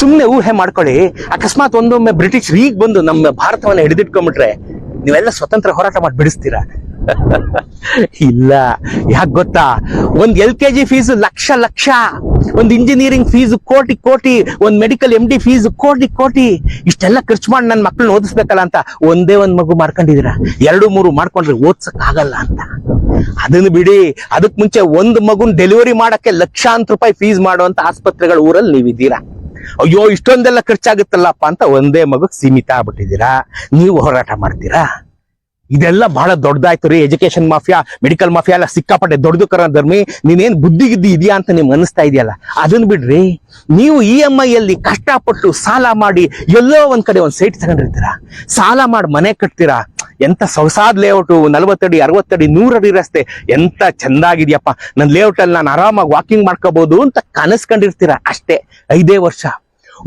ಸುಮ್ನೆ ಊಹೆ ಮಾಡ್ಕೊಳ್ಳಿ. ಅಕಸ್ಮಾತ್ ಒಂದೊಮ್ಮೆ ಬ್ರಿಟಿಷ್ ಈಗ ಬಂದು ನಮ್ಮ ಭಾರತವನ್ನ ಹಿಡಿದಿಟ್ಕೊಂಡ್ಬಿಟ್ರೆ ನೀವೆಲ್ಲ ಸ್ವತಂತ್ರ ಹೋರಾಟ ಮಾಡಿ ಬಿಡಿಸ್ತೀರಾ? ಇಲ್ಲ. ಯಾಕೆ ಗೊತ್ತಾ? ಒಂದ್ L K G fees lakh lakh. ಒಂದ್ ಇಂಜಿನಿಯರಿಂಗ್ ಫೀಸ್ ಕೋಟಿ ಕೋಟಿ. ಒಂದ್ ಮೆಡಿಕಲ್ ಎಂ ಡಿ ಫೀಸ್ ಕೋಟಿ ಕೋಟಿ. ಇಷ್ಟೆಲ್ಲ ಖರ್ಚು ಮಾಡಿ ನನ್ನ ಮಕ್ಕಳನ್ನ ಓದಿಸ್ಬೇಕಲ್ಲ ಅಂತ ಒಂದೇ ಒಂದ್ ಮಗು ಮಾಡ್ಕೊಂಡಿದೀರ ಎರಡು ಮೂರು ಮಾಡ್ಕೊಂಡ್ರೆ ಓದ್ಸಕ್ ಆಗಲ್ಲ ಅಂತ. ಅದನ್ನ ಬಿಡಿ. ಅದಕ್ ಮುಂಚೆ ಒಂದ್ ಮಗುನ್ ಡೆಲಿವರಿ ಮಾಡಕ್ಕೆ ಲಕ್ಷಾಂತರ ರೂಪಾಯಿ ಫೀಸ್ ಮಾಡುವಂತ ಆಸ್ಪತ್ರೆಗಳ ಊರಲ್ಲಿ ನೀವಿದ್ದೀರಾ? ಅಯ್ಯೋ, ಇಷ್ಟೊಂದೆಲ್ಲ ಖರ್ಚಾಗುತ್ತಲ್ಲಪ್ಪ ಅಂತ ಒಂದೇ ಮಗುಗೆ ಸೀಮಿತ ಆಗ್ಬಿಟ್ಟಿದ್ದೀರಾ? ನೀವು ಹೋರಾಟ ಮಾಡ್ತೀರಾ? ಇದೆಲ್ಲ ಬಹಳ ದೊಡ್ಡದಾಯ್ತು ರೀ ಎಜುಕೇಶನ್ ಮಾಫಿಯಾ, ಮೆಡಿಕಲ್ ಮಾಫಿಯಾ ಎಲ್ಲ ಸಿಕ್ಕಾಪಟ್ಟೆ ದೊಡ್ಡದು ಕರ ಧರ್ಮಿ, ನೀನೇನ್ ಬುದ್ಧಿ ಗಿದ್ದಿ ಇದೆಯಾ ಅಂತ ನಿಮ್ಗೆ ಅನಿಸ್ತಾ ಇದೆಯಲ್ಲ ಅದನ್ನ ಬಿಡ್ರಿ. ನೀವು ಇ ಎಂ ಐ ಅಲ್ಲಿ ಕಷ್ಟಪಟ್ಟು ಸಾಲ ಮಾಡಿ ಎಲ್ಲೋ ಒಂದ್ ಕಡೆ ಒಂದ್ ಸೈಟ್ ತಗೊಂಡಿರ್ತೀರಾ? ಸಾಲ ಮಾಡಿ ಮನೆ ಕಟ್ತೀರಾ? ಎಂತ ಸೊಗಸಾದ ಲೇಔಟು ನಲವತ್ತಡಿ, ಅರವತ್ತಡಿ, ನೂರಡಿ ರಸ್ತೆ. ಎಂತ ಚೆಂದಾಗಿದೆಯಪ್ಪ. ನನ್ನ ಲೇಔಟ್ ಅಲ್ಲಿ ನಾನು ಆರಾಮಾಗಿ ವಾಕಿಂಗ್ ಮಾಡ್ಕೋಬಹುದು ಅಂತ ಕನಸ್ಕೊಂಡಿರ್ತೀರ ಅಷ್ಟೇ. ಐದೇ ವರ್ಷ.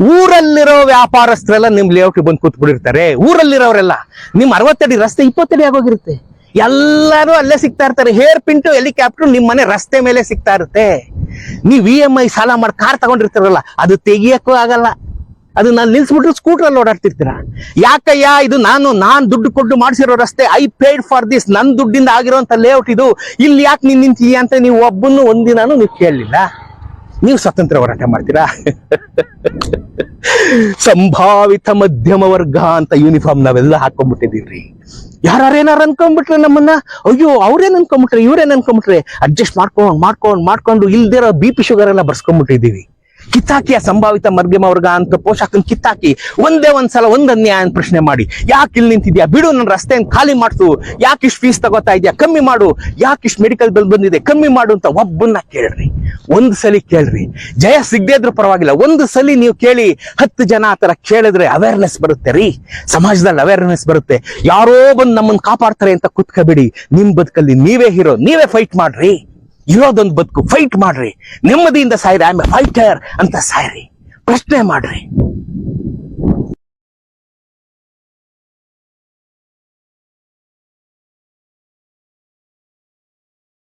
ಊರಲ್ಲಿರೋ ವ್ಯಾಪಾರಸ್ಥರೆಲ್ಲ ನಿಮ್ ಲೇಔಟ್ ಬಂದು ಕೂತ್ಬಿಟ್ಟಿರ್ತಾರೆ. ಊರಲ್ಲಿರೋರೆಲ್ಲ. ನಿಮ್ ಅರವತ್ತಡಿ ರಸ್ತೆ ಇಪ್ಪತ್ತಡಿ ಆಗೋಗಿರುತ್ತೆ. ಎಲ್ಲರೂ ಅಲ್ಲೇ ಸಿಗ್ತಾ ಇರ್ತಾರೆ. ಹೇರ್ ಪಿಂಟು ಹೆಲಿಕಾಪ್ಟರ್ ನಿಮ್ ಮನೆ ರಸ್ತೆ ಮೇಲೆ ಸಿಗ್ತಾ ಇರುತ್ತೆ. ನೀವು ಇ ಎಂ ಐ ಸಾಲ ಮಾಡಿ ಕಾರ್ ತಗೊಂಡಿರ್ತಾರಲ್ಲ, ಅದು ತೆಗಿಯಕ್ಕೂ ಆಗಲ್ಲ. ಅದು ನಾನು ನಿಲ್ಸ್ಬಿಟ್ರು ಸ್ಕೂಟರ್ ಅಲ್ಲಿ ಓಡಾಡ್ತಿರ್ತೀರ? ಯಾಕಯ್ಯ, ಇದು ನಾನು, ನಾನ್ ದುಡ್ಡು ಕೊಟ್ಟು ಮಾಡಿಸಿರೋ ರಸ್ತೆ ಐ ಪೇಡ್ ಫಾರ್ ದಿಸ್ ನನ್ ದುಡ್ಡಿಂದ ಆಗಿರೋಂತ ಲೇಔಟ್ ಇದು. ಇಲ್ಲಿ ಯಾಕೆ ನೀನ್ ನಿಂತೀಯ ಅಂತ ನೀವು ಒಬ್ಬನ್ನು ಒಂದಿನಾನು ನೀವು ಕೇಳಲಿಲ್ಲ. ನೀವು ಸ್ವತಂತ್ರ ಹೋರಾಟ ಮಾಡ್ತೀರಾ? ಸಂಭಾವಿತ ಮಧ್ಯಮ ವರ್ಗ ಅಂತ ಯೂನಿಫಾರ್ಮ್ ನಾವೆಲ್ಲ ಹಾಕೊಂಡ್ಬಿಟ್ಟಿದೀವ್ರಿ ಯಾರೇನಾರು ಅನ್ಕೊಂಡ್ಬಿಟ್ರೆ ನಮ್ಮನ್ನ? ಅಯ್ಯೋ, ಅವ್ರೇನ್ ಅನ್ಕೊಂಡ್ಬಿಟ್ರೆ, ಇವ್ರೇನ್ ಅನ್ಕೊಂಡ್ಬಿಟ್ರೆ? ಅಡ್ಜಸ್ಟ್ ಮಾಡ್ಕೊಂಡ್ ಮಾಡ್ಕೊಂಡ್ ಮಾಡ್ಕೊಂಡು ಇಲ್ದಿರೋ ಬಿ ಪಿ ಶುಗರ್ ಎಲ್ಲ ಬರ್ಸ್ಕೊಂಡ್ಬಿಟ್ಟಿದೀವಿ ಕಿತ್ತಾಕಿಯ ಸಂಭಾವಿತ ಮರ್ಗಮ ವರ್ಗ ಅಂತ ಪೋಷಕನ್ ಕಿತ್ತಾಕಿ ಒಂದೇ ಒಂದ್ಸಲ ಒಂದ್ ಅನ್ಯಾಯ ಪ್ರಶ್ನೆ ಮಾಡಿ, ಯಾಕೆ ಇಲ್ಲಿ ನಿಂತಿದ್ಯಾ? ಬಿಡು ನನ್ನ ರಸ್ತೆಯನ್ನು ಖಾಲಿ ಮಾಡ್ಸು. ಯಾಕೆ ಇಷ್ಟು ಫೀಸ್ ತಗೋತಾ ಇದೆಯಾ? ಕಮ್ಮಿ ಮಾಡು. ಯಾಕೆ ಇಷ್ಟು ಮೆಡಿಕಲ್ ಬಿಲ್ ಬಂದಿದೆ? ಕಮ್ಮಿ ಮಾಡು ಅಂತ ಒಬ್ಬನ್ನ ಕೇಳ್ರಿ. ಒಂದ್ ಸಲಿ ಕೇಳ್ರಿ. ಜಯ ಸಿಗದೇ ಇದ್ರೂ ಪರವಾಗಿಲ್ಲ. ಒಂದು ಸಲಿ ನೀವು ಕೇಳಿ ಹತ್ತು ಜನ ಆತರ ತರ ಕೇಳಿದ್ರೆ ಅವೇರ್ನೆಸ್ ಬರುತ್ತೆ ರೀ. ಸಮಾಜದಲ್ಲಿ ಅವೇರ್ನೆಸ್ ಬರುತ್ತೆ. ಯಾರೋ ಬಂದು ನಮ್ಮನ್ನು ಕಾಪಾಡ್ತಾರೆ ಅಂತ ಕುತ್ಕೋಬೇಡಿ. ನಿಮ್ ಬದುಕಲ್ಲಿ ನೀವೇ ಹೀರೋ ನೀವೇ ಫೈಟ್ ಮಾಡ್ರಿ. ಇರೋದೊಂದು ಬದುಕು ಫೈಟ್ ಮಾಡ್ರಿ. ನೆಮ್ಮದಿಯಿಂದ ಸಾಯ್ರಿ. ಐ ಫೈಟರ್ ಅಂತ ಸಾಯ್ರಿ. ಪ್ರಶ್ನೆ ಮಾಡ್ರಿ.